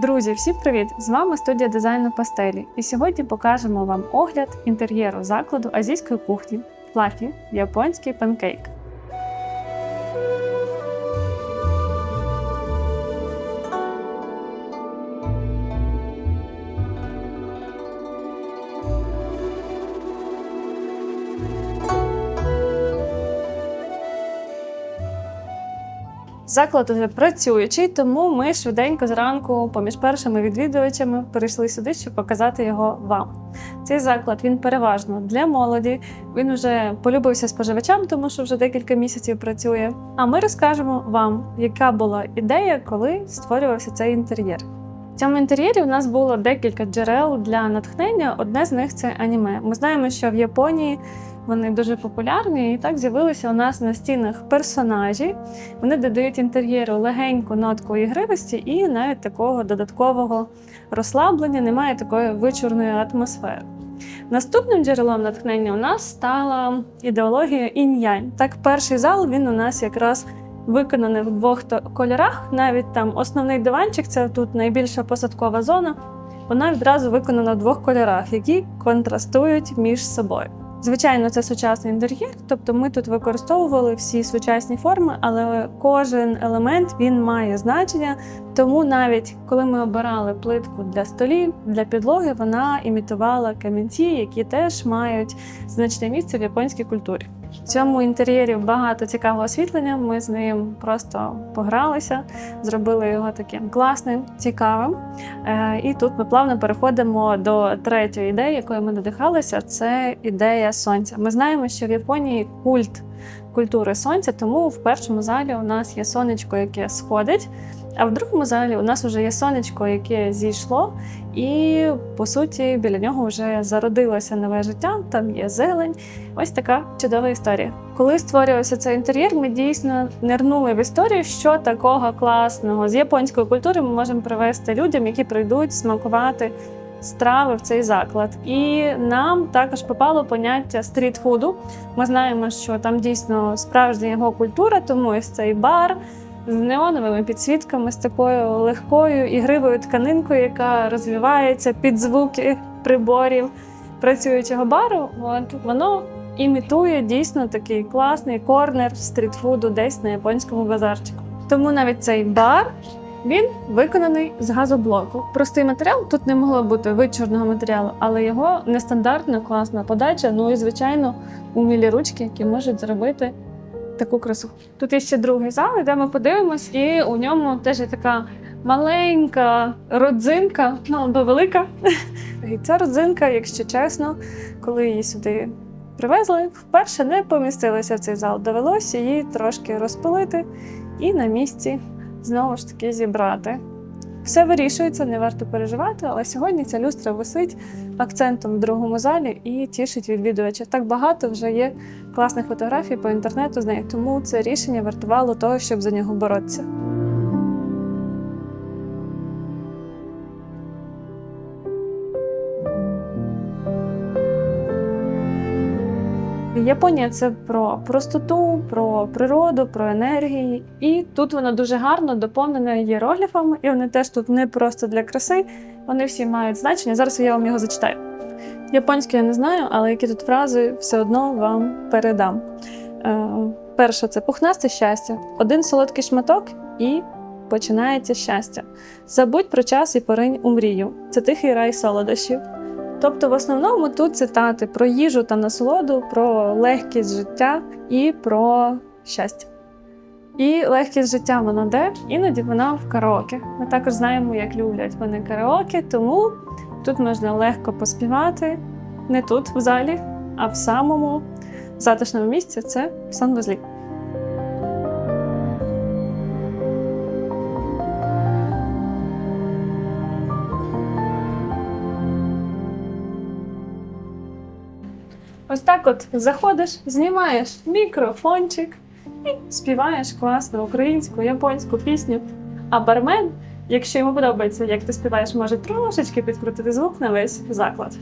Друзі, всім привіт! З вами студія дизайну пастелі. І сьогодні покажемо вам огляд інтер'єру закладу азійської кухні Флафі японський панкейк. Заклад уже працюючий, тому ми швиденько зранку, поміж першими відвідувачами, перейшли сюди, щоб показати його вам. Цей заклад він переважно для молоді. Він вже полюбився споживачам, тому що вже декілька місяців працює. А ми розкажемо вам, яка була ідея, коли створювався цей інтер'єр. В цьому інтер'єрі у нас було декілька джерел для натхнення. Одне з них це аніме. Ми знаємо, що в Японії вони дуже популярні, і так з'явилися у нас на стінах персонажі. Вони додають інтер'єру легеньку нотку ігривості і навіть такого додаткового розслаблення, немає такої вичурної атмосфери. Наступним джерелом натхнення у нас стала ідеологія інь-янь. Так, перший зал він у нас якраз виконаний в двох кольорах. Навіть там основний диванчик, це тут найбільша посадкова зона. Вона відразу виконана в двох кольорах, які контрастують між собою. Звичайно, це сучасний інтер'єр, тобто ми тут використовували всі сучасні форми, але кожен елемент він має значення. Тому навіть коли ми обирали плитку для столів, для підлоги, вона імітувала камінці, які теж мають значне місце в японській культурі. В цьому інтер'єрі багато цікавого освітлення. Ми з ним просто погралися, зробили його таким класним, цікавим. Е, І тут ми плавно переходимо до третьої ідеї, якою ми надихалися. Це ідея сонця. Ми знаємо, що в Японії культ культури сонця, тому в першому залі у нас є сонечко, яке сходить. А в другому залі у нас вже є сонечко, яке зійшло, і по суті біля нього вже зародилося нове життя. Там є зелень. Ось така чудова історія. Коли створювався цей інтер'єр, ми дійсно нирнули в історію, що такого класного з японської культури ми можемо привезти людям, які прийдуть смакувати страви в цей заклад. І нам також попало поняття стрітфуду. Ми знаємо, що там дійсно справжня його культура, тому ось цей бар. З неоновими підсвітками, з такою легкою ігривою тканинкою, яка розвивається під звуки приборів працюючого бару. От воно імітує дійсно такий класний корнер стрітфуду десь на японському базарчику. Тому навіть цей бар він виконаний з газоблоку. Простий матеріал тут не могло бути вичорного матеріалу, але його нестандартна класна подача. Ну і звичайно, умілі ручки, які можуть зробити таку красу. Тут є ще другий зал, де ми подивимось, і у ньому теж є така маленька родзинка, ну або велика. І ця родзинка, якщо чесно, коли її сюди привезли, вперше не помістилася в цей зал. Довелося її трошки розпилити і на місці знову ж таки зібрати. Все вирішується, не варто переживати, але сьогодні ця люстра висить акцентом в другому залі і тішить відвідувачів. Так багато вже є класних фотографій по інтернету з нею, тому це рішення вартувало того, щоб за нього боротися. Японія це про простоту, про природу, про енергії. І тут воно дуже гарно доповнене ієрогліфами, і вони теж тут не просто для краси, вони всі мають значення. Зараз я вам його зачитаю. Японську я не знаю, але які тут фрази все одно вам передам. Е, перше це пухнасте щастя, один солодкий шматок і починається щастя. Забудь про час і поринь у мрію. Це тихий рай солодощів. Тобто, в основному тут цитати про їжу та насолоду, про легкість життя і про щастя. І легкість життя вона де? Іноді вона в караоке. Ми також знаємо, як люблять вони караоке, тому тут можна легко поспівати не тут, в залі, а в самому затишному місці це санвузлі. Ось так от заходиш, знімаєш мікрофончик і співаєш класну українську, японську пісню. А бармен, якщо йому подобається, як ти співаєш, може трошечки підкрутити звук на весь заклад.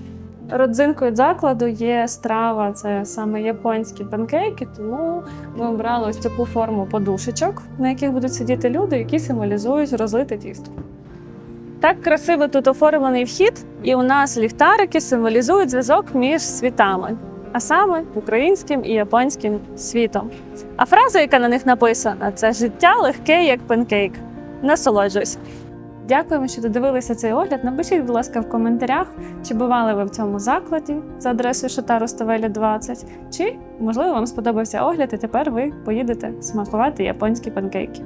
Родзинкою закладу є страва, це саме японські панкейки, тому ми обрали ось таку форму подушечок, на яких будуть сидіти люди, які символізують розлите тісто. Так красиво тут оформлений вхід, і у нас ліхтарики символізують зв'язок між світами, а саме українським і японським світом. А фраза, яка на них написана, це життя легке, як панкейк. Насолоджуйся. Дякуємо, що додивилися цей огляд. Напишіть, будь ласка, в коментарях, чи бували ви в цьому закладі за адресою Шота Ставеля 20, чи можливо вам сподобався огляд, і тепер ви поїдете смакувати японські панкейки.